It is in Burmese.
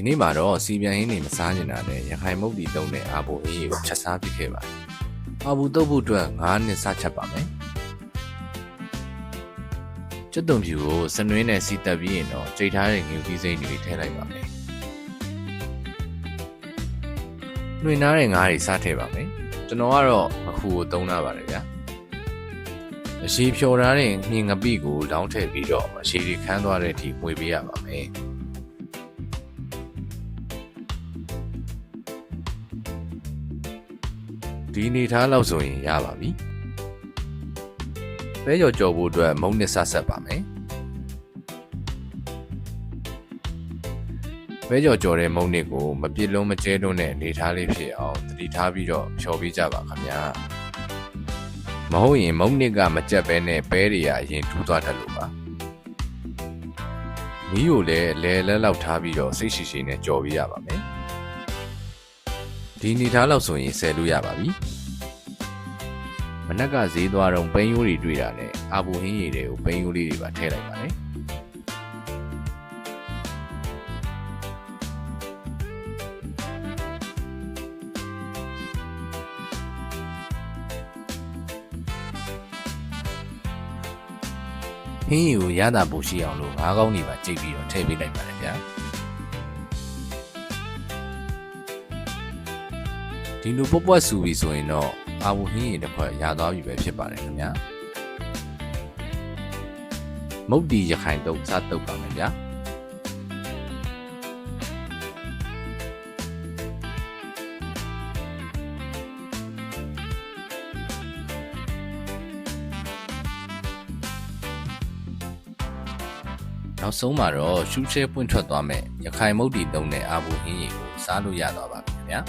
ဒီနေ့မှာတော့စီပြန်ရင်းနေမစားကျင်တာနဲ့ရခိုင်မုတ်တီတုံးတဲ့အာဘိုအေးကိုချက်စားပြခဲ့ပါတယ်။အာဘူးတုတ်ဖို့အတွက်9နှစ်စချက်ပါမယ်။ကျွတ်တုံဖြူကိုစနွင်းနဲ့စီတက်ပြီးရင်တော့ကြိတ်ထားတဲ့ငူကြီးစိမ့်တွေထည့်လိုက်ပါမယ်။နှွေနားတဲ့ငါးတွေစားထည့်ပါမယ်။ကျွန်တော်ကတော့အခုကိုသုံးလာပါတယ်ဗျာ။အရှိဖြော်ထားတဲ့မြင်ငပိကိုလောင်းထည့်ပြီးတော့အရှိတွေခန်းသွားတဲ့အထိမှွေပေးရပါမယ်။ ဒီအနေထားလောက်ဆိုရင်ရပါပြီ။ပဲကြော်ကြော်ဖို့အတွက်မုံနစ်ဆက်ဆက်ပါမယ်။ပဲကြော်ကြော်တဲ့မုံနစ်ကိုမပြစ်လုံးမကျဲတွန်းတဲ့အနေထားလေးဖြစ်အောင်တတိထားပြီးတော့ဖြော်ပေးကြပါခင်ဗျာ။မဟုတ်ရင်မုံနစ်ကမကြက်ပဲနဲ့ပဲတွေကအရင်ထူးသွားတတ်လို့ပါ။မီးကိုလည်းလဲလဲလောက်ထားပြီးတော့စိတ်ရှိရှိနဲ့ကြော်ပေးရပါမယ်။ ဒီအနေထားလောက်ဆိုရင်ဆယ်လို့ရပါပြီမနက်ကဈေးသွားတော့ပိန်းရိုးတွေတွေ့တာနဲ့အာဘူဟင်းရည်တွေကိုပိန်းရိုးလေးတွေပါထည့်လိုက်ပါတယ်ဟင်းရည်ကိုရတာပိုရှိအောင်လို့ငါးကောင်းတွေပါကြိတ်ပြီးတော့ထည့်ပေးလိုက်ပါတယ်ဗျာ ဒီလိုပွက်ပွက်ဆူပြီဆိုရင်တော့အာဘူဟင်းရင်တစ်ခွက်ရသွားပြီပဲဖြစ်ပါတယ်ခင်ဗျာမုတ်တီရခိုင်တုပ်စားတုပ်ပါမယ်ဗျာနောက်ဆုံးမှာတော့ရှူးချဲပွင့်ထွက်သွားမဲ့ရခိုင်မုတ်တီတုံးနဲ့အာဘူဟင်းရင်ကိုစားလို့ရသွားပါပြီခင်ဗျာ